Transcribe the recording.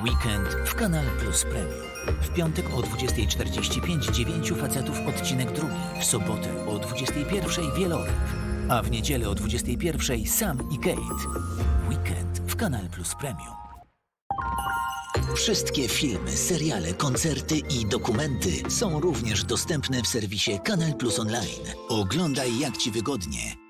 Weekend w Kanal Plus Premium. W piątek o 20.45 dziewięciu facetów odcinek drugi. W sobotę o 21.00 wieloryb. A w niedzielę o 21.00 Sam i Kate. Weekend w Kanal Plus Premium. Wszystkie filmy, seriale, koncerty i dokumenty są również dostępne w serwisie Kanal Plus Online. Oglądaj jak Ci wygodnie